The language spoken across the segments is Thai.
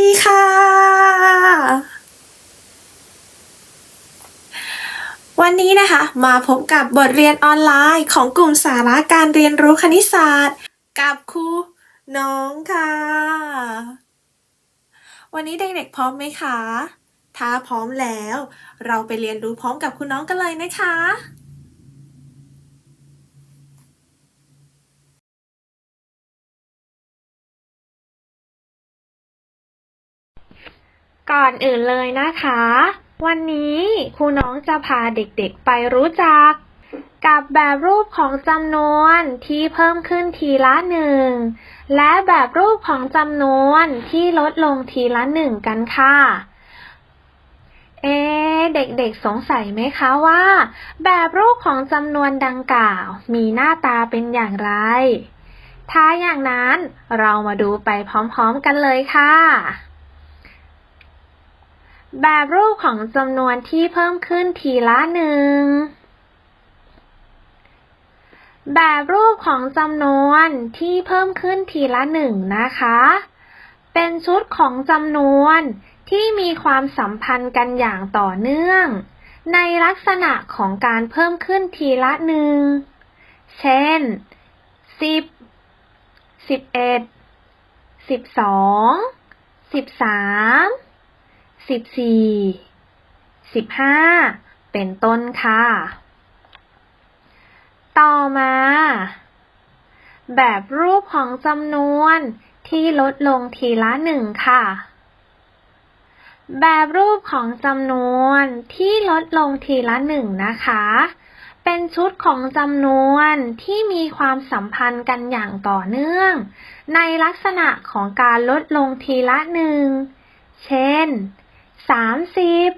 ดีค่ะ วันนี้นะคะมาพบกับบทเรียนออนไลน์ของกลุ่มสาระการเรียนรู้คณิตศาสตร์ กับครูน้องค่ะ วันนี้เด็กๆพร้อมไหมคะ ถ้าพร้อมแล้ว เราไปเรียนรู้พร้อมกับคุณน้องกันเลยนะคะ ก่อนอื่นเลยนะคะ วันนี้ครูน้องจะพาเด็กๆไปรู้จัก กับแบบรูปของจำนวนที่เพิ่มขึ้นทีละหนึ่งและแบบรูปของจำนวนที่ลดลงทีละหนึ่งกันค่ะ เอ๊เด็กๆสงสัยไหมคะว่า แบบรูปของจำนวนดังกล่าว มีหน้าตาเป็นอย่างไร ถ้าอย่างนั้นเรามาดูไปพร้อมๆกันเลยค่ะ แบบรูปของจำนวนที่เพิ่มขึ้นทีละหนึ่ง แบบรูปของจำนวนที่เพิ่มขึ้นทีละหนึ่งนะคะ เป็นชุดของจำนวนที่มีความสัมพันธ์กันอย่างต่อเนื่อง ในลักษณะของการเพิ่มขึ้นทีละหนึ่ง เช่นสิบสิบเอ็ด สิบสี่ สิบห้า เป็นต้นค่ะ ต่อมา แบบรูปของจำนวนที่ลดลงทีละหนึ่งค่ะ แบบรูปของจำนวนที่ลดลงทีละหนึ่งนะคะ เป็นชุดของจำนวนที่มีความสัมพันธ์กันอย่างต่อเนื่อง ในลักษณะของการลดลงทีละหนึ่ง เช่น สามสิบ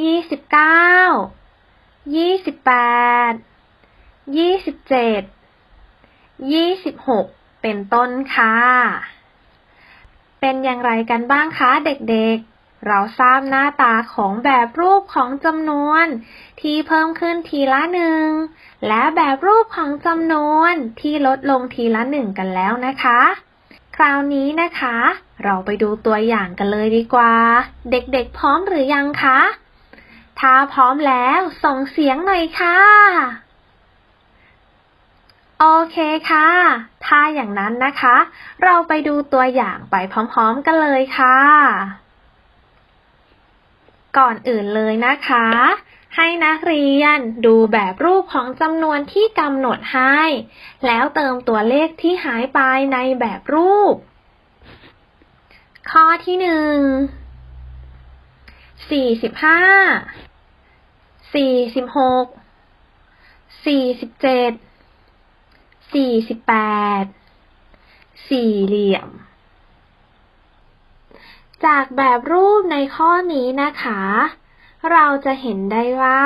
ยี่สิบเก้า ยี่สิบแปด ยี่สิบเจ็ด ยี่สิบหก เป็นต้นค่ะ เป็นอย่างไรกันบ้างคะเด็กๆ เราทราบหน้าตาของแบบรูปของจำนวน ที่เพิ่มขึ้นทีละหนึ่ง และแบบรูปของจำนวนที่ลดลงทีละหนึ่งกันแล้วนะคะ คราวนี้นะคะ เราไปดูตัวอย่างกันเลยดีกว่า เด็กๆพร้อมหรือยังคะ ถ้าพร้อมแล้วส่งเสียงหน่อยค่ะ โอเคค่ะ ถ้าอย่างนั้นนะคะ เราไปดูตัวอย่างไปพร้อมๆกันเลยค่ะ ก่อนอื่นเลยนะคะ ให้นักเรียนดูแบบรูปของจำนวนที่กำหนดให้ แล้วเติมตัวเลขที่หายไปในแบบรูป ข้อที่หนึ่งสี่สิบห้าสี่สิบหกสี่สิบเจ็ดสี่สิบแปดสี่เหลี่ยม จากแบบรูปในข้อนี้นะคะ เราจะเห็นได้ว่า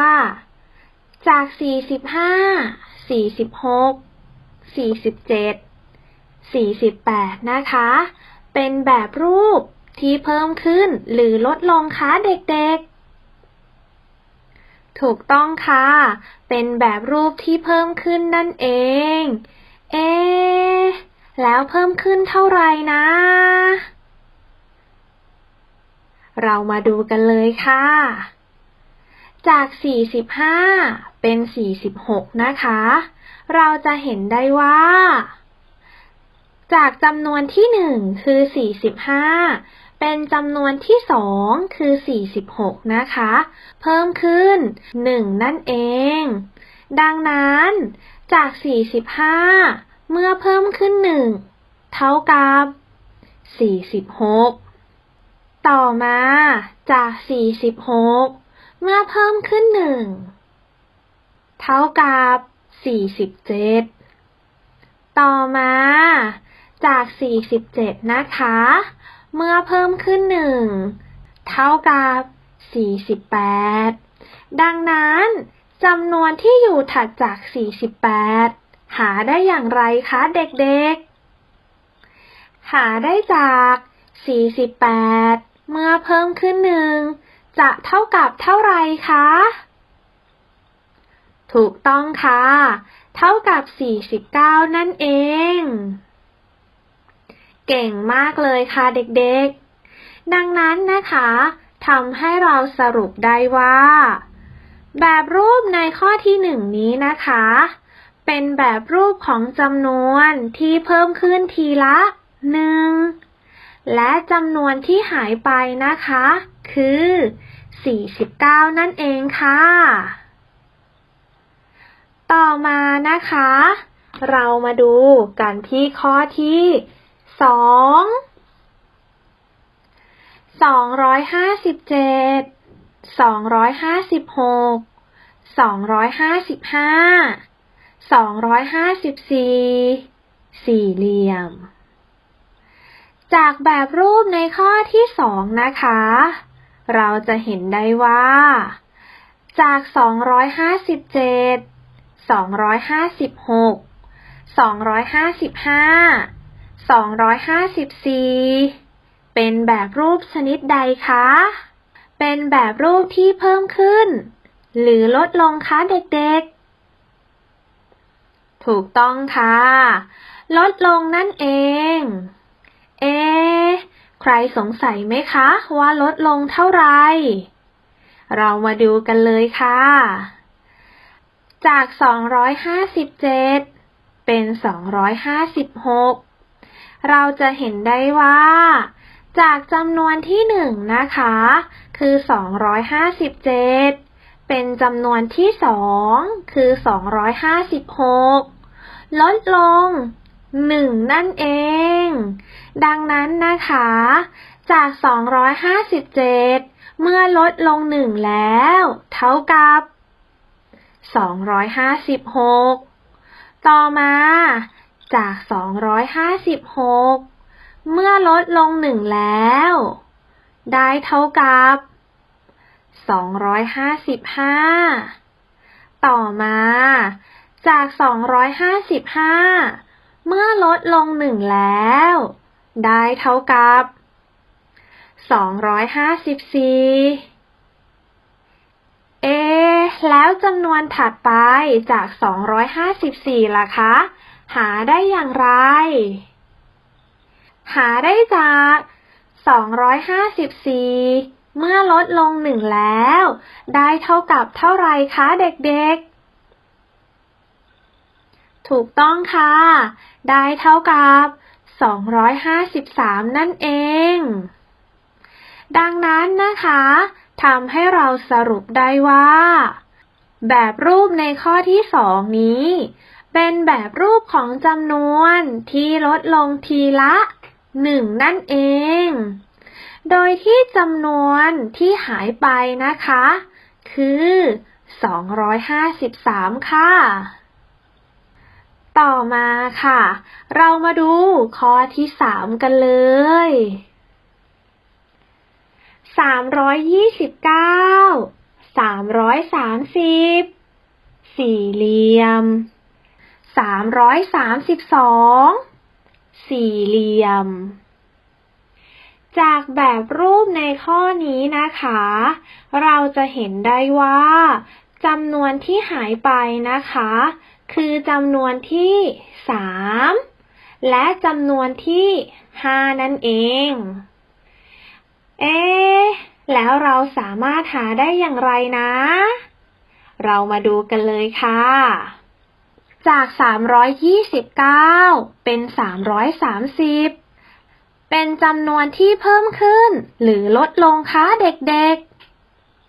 จาก 45 46 47 48 นะคะ เป็นแบบรูปที่เพิ่มขึ้นหรือลดลงคะเด็กๆ ถูกต้องค่ะ เป็นแบบรูปที่เพิ่มขึ้นนั่นเอง เอ๊ะแล้วเพิ่มขึ้นเท่าไหร่นะ เรามาดูกันเลยค่ะ จาก 45 เป็น 46 นะคะ เราจะเห็นได้ว่า จากจำนวนที่ 1 คือ 45 เป็นจำนวนที่ 2 คือ 46 นะคะ เพิ่มขึ้น 1 นั่นเอง ดังนั้นจาก 45 เมื่อเพิ่มขึ้น 1 เท่ากับ 46 ต่อมาจาก 46 เมื่อเพิ่มขึ้น1เท่ากับ 47 ต่อมา จาก 47 นะคะ เมื่อเพิ่มขึ้น1เท่ากับ 48 ดังนั้นจำนวนที่อยู่ถัดจาก 48 หาได้อย่างไรคะเด็กๆ หาได้จาก 48 เมื่อเพิ่มขึ้น1 จะเท่ากับเท่าไรคะ ถูกต้องค่ะ เท่ากับ 49 นั่นเอง เก่งมากเลยค่ะเด็กๆ ดังนั้นนะคะทำให้เราสรุปได้ว่า แบบรูปในข้อที่หนึ่งนี้นะคะ เป็นแบบรูปของจำนวนที่เพิ่มขึ้นทีละหนึ่ง และจำนวนที่หายไปนะคะ คือ 49 นั่นเองค่ะ ต่อมานะคะ เรามาดูกันที่ข้อที่สองสองร้อยห้าสิบเจ็ดสองร้อยห้าสิบหกสองร้อยห้าสิบห้าสองร้อยห้าสิบสี่สี่เหลี่ยม จากแบบรูปในข้อที่สองนะคะ เราจะเห็นได้ว่า จาก 257 256 255 254 เป็นแบบรูปชนิดใดคะ เป็นแบบรูปที่เพิ่มขึ้น หรือลดลงคะเด็กๆ ถูกต้องค่ะ ลดลงนั่นเอง รสงสัยไหมคะ ว่าลดลงเท่าไหร่ เรามาดูกันเลยค่ะ จาก 257 เป็น 256 เราจะเห็นได้ว่า จากจำนวนที่หนึ่งนะคะ คือ 257 เป็นจำนวนที่สองคือ 256 ลดลง 1 นั่นเอง ดังนั้นนะคะ จาก 257 เมื่อลดลง 1 แล้ว เท่ากับ 256 ต่อมา จาก 256 เมื่อลดลง 1 แล้ว ได้เท่ากับ 255 ต่อมา จาก 255 เมื่อลดลง1แล้ว ได้เท่ากับ 254 เอ แล้วจำนวนถัดไปจาก 254 ล่ะคะ หาได้อย่างไร หาได้จาก 254 เมื่อลดลง1แล้ว ได้เท่ากับเท่าไรคะเด็กๆ ถูกต้องค่ะ ได้เท่ากับ 253 นั่นเอง ดังนั้นนะคะทำให้เราสรุปได้ว่า แบบรูปในข้อที่สองนี้ เป็นแบบรูปของจำนวนที่ลดลงทีละหนึ่งนั่นเอง โดยที่จำนวนที่หายไปนะคะ คือ 253 ค่ะ ต่อมาค่ะ เรามาดูข้อที่สามกันเลยสามร้อยยี่สิบเก้าสามร้อยสามสิบสี่เหลี่ยมสามร้อยสามสิบสองสี่เหลี่ยม จากแบบรูปในข้อนี้นะคะ เราจะเห็นได้ว่าจำนวนที่หายไปนะคะ คือจำนวนที่สามและจำนวนที่ห้านั่นเอง เอ๊ะแล้วเราสามารถหาได้อย่างไรนะ เรามาดูกันเลยค่ะ จาก 329 เป็น 330 เป็นจำนวนที่เพิ่มขึ้น หรือลดลงคะเด็ก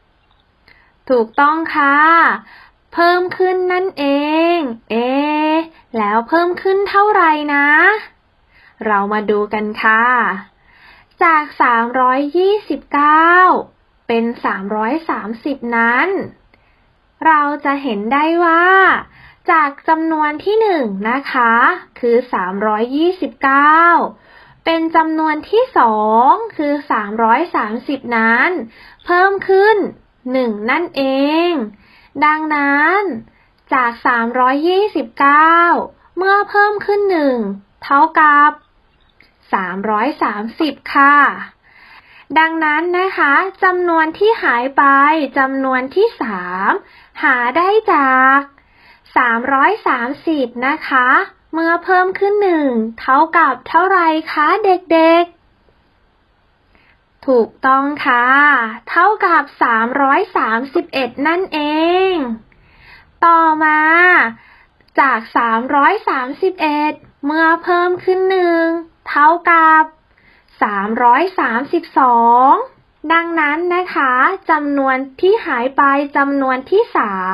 ๆ ถูกต้องค่ะ เพิ่มขึ้นนั่นเอง เอ๊แล้วเพิ่มขึ้นเท่าไหร่นะ เรามาดูกันค่ะ จาก 329 เป็น 330 นั้น เราจะเห็นได้ว่า จากจำนวนที่หนึ่งนะคะ คือ 329เป็นจำนวนที่สองคือ 330 นั้น เพิ่มขึ้น 1 นั่นเอง ดังนั้น จาก 329 เมื่อเพิ่มขึ้น 1 เท่ากับ 330 ค่ะ ดังนั้นนะคะจำนวนที่หายไปจำนวนที่ 3 หาได้จาก 330 นะคะ เมื่อเพิ่มขึ้น 1 เท่ากับเท่าไรคะเด็กๆ ถูกต้องค่ะ เท่ากับ 331 นั่นเอง ต่อมา จาก 331 เมื่อเพิ่มขึ้นหนึ่งเท่ากับ 332 ดังนั้นนะคะจำนวนที่หายไปจำนวนที่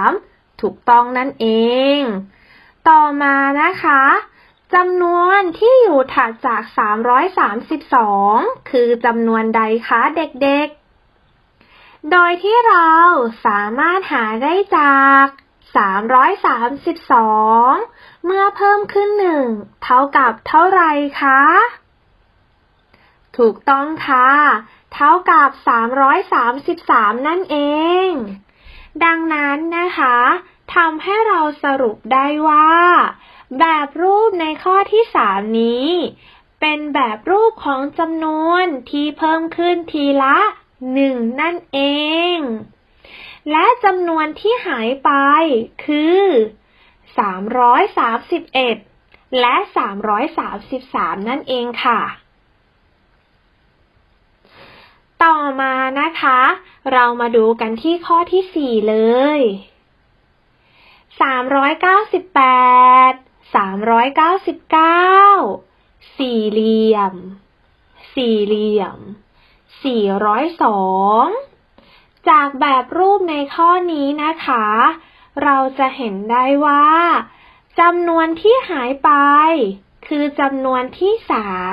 3 ถูกต้องนั่นเอง ต่อมานะคะ จำนวนที่อยู่ถัดจาก 332 คือจำนวนใดคะเด็กๆ โดยที่เราสามารถหาได้จาก 332 เมื่อเพิ่มขึ้นหนึ่งเท่ากับเท่าไรคะ ถูกต้องค่ะ เท่ากับ 333 นั่นเอง ดังนั้นนะคะทำให้เราสรุปได้ว่า แบบรูปในข้อที่ 3 นี้ เป็นแบบรูปของจำนวนที่เพิ่มขึ้นทีละ 1 นั่นเอง และจำนวนที่หายไปคือ 331 และ 333 นั่นเองค่ะต่อมานะคะ เรามาดูกันที่ข้อที่ 4 เลย 398 399สี่เหลี่ยม สี่เหลี่ยม402จากแบบรูปในข้อนี้นะคะ เราจะเห็นได้ว่าจำนวนที่หายไป คือจำนวนที่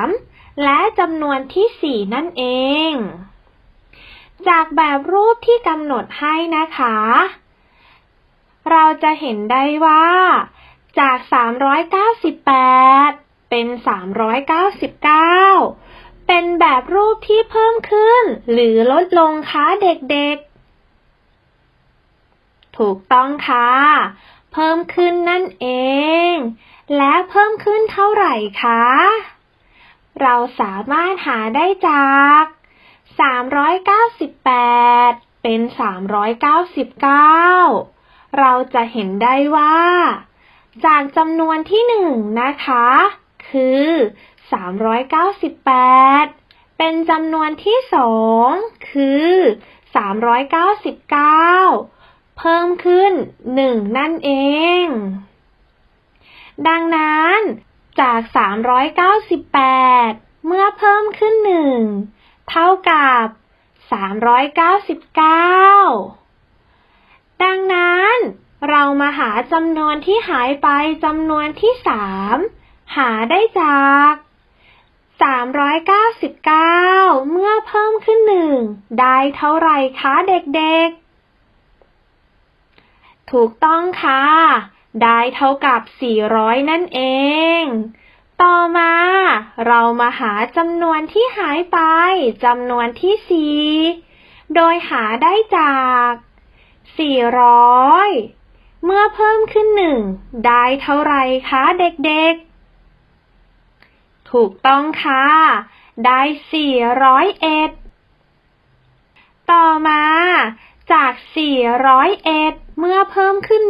3และจำนวนที่4นั่นเอง จากแบบรูปที่กำหนดให้นะคะ เราจะเห็นได้ว่า จาก 398 เป็น 399 เป็นแบบรูปที่เพิ่มขึ้น หรือลดลงคะเด็กๆ ถูกต้องค่ะ เพิ่มขึ้นนั่นเอง และเพิ่มขึ้นเท่าไหร่คะ เราสามารถหาได้จาก 398 เป็น 399 เราจะเห็นได้ว่า จากจำนวนที่หนึ่งนะคะ คือ 398 เป็นจำนวนที่สองคือ 399 เพิ่มขึ้น 1 นั่นเอง ดังนั้นจาก 398 เมื่อเพิ่มขึ้น 1 เท่ากับ 399 ดังนั้น เรามาหาจำนวนที่หายไปจำนวนที่3หาได้จาก399 เมื่อเพิ่มขึ้น1ได้เท่าไหร่คะเด็กๆ ถูกต้องค่ะ ได้เท่ากับ 400 นั่นเอง ต่อมา เรามาหาจำนวนที่หายไปจำนวนที่4โดยหาได้จาก 400 เมื่อเพิ่มขึ้น1ได้เท่าไรคะเด็กๆ ถูกต้องค่ะ ได้ 401 ต่อมา จาก 401 เมื่อเพิ่มขึ้น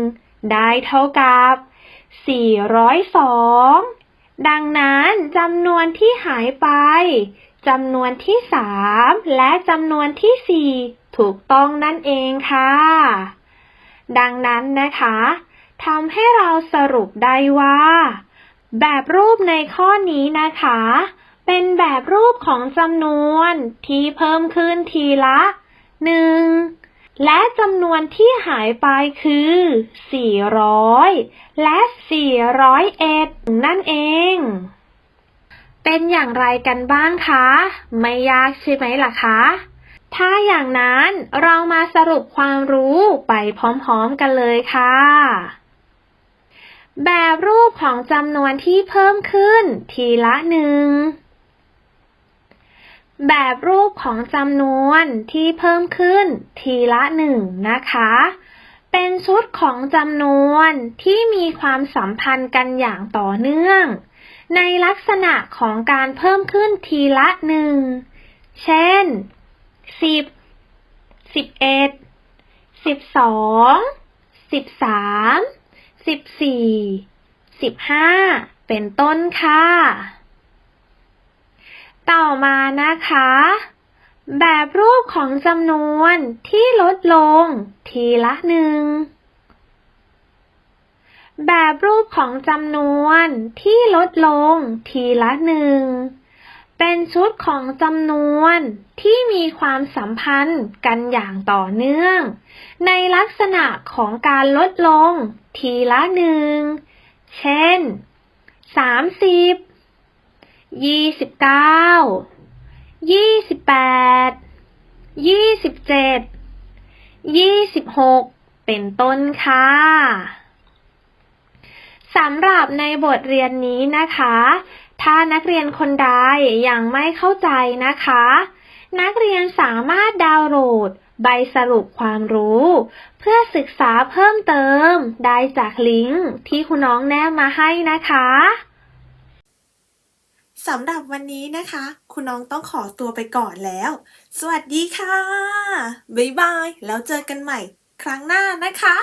1ได้เท่ากับ 402 ดังนั้นจำนวนที่หายไปจำนวนที่ 3 และจำนวนที่ 4 ถูกต้องนั่นเองค่ะ ดังนั้นนะคะทำให้เราสรุปได้ว่า แบบรูปในข้อนี้นะคะ เป็นแบบรูปของจำนวนที่เพิ่มขึ้นทีละหนึ่งและจำนวนที่หายไปคือ 400 และ 401 นั่นเอง เป็นอย่างไรกันบ้างคะ ไม่ยากใช่ไหมล่ะคะ ถ้าอย่างนั้นเรามาสรุปความรู้ไปพร้อมๆกันเลยค่ะ แบบรูปของจำนวนที่เพิ่มขึ้นทีละหนึ่ง แบบรูปของจำนวนที่เพิ่มขึ้นทีละหนึ่งนะคะ เป็นชุดของจำนวนที่มีความสัมพันธ์กันอย่างต่อเนื่อง ในลักษณะของการเพิ่มขึ้นทีละหนึ่ง เช่น สิบ สิบเอ็ด สิบสอง สิบสาม สิบสี่ สิบห้า เป็นต้นค่ะ ต่อมานะคะ แบบรูปของจำนวนที่ลดลง ทีละหนึ่ง แบบรูปของจำนวนที่ลดลง ทีละหนึ่ง เป็นชุดของจำนวนที่มีความสัมพันธ์กันอย่างต่อเนื่อง ในลักษณะของการลดลง ทีละหนึ่ง เช่นสามสิบยี่สิบเก้ายี่สิบแปดยี่สิบเจ็ดยี่สิบหกเป็นต้นค่ะ สำหรับในบทเรียนนี้นะคะ ถ้านักเรียนคนใดยังไม่เข้าใจนะคะ นักเรียนสามารถดาวน์โหลด ใบสรุปความรู้ เพื่อศึกษาเพิ่มเติม ได้จากลิงก์ที่คุณน้องแนบมาให้นะคะสำหรับวันนี้นะคะ คุณน้องต้องขอตัวไปก่อนแล้ว สวัสดีค่ะ บ๊ายบาย แล้วเจอกันใหม่ ครั้งหน้านะคะ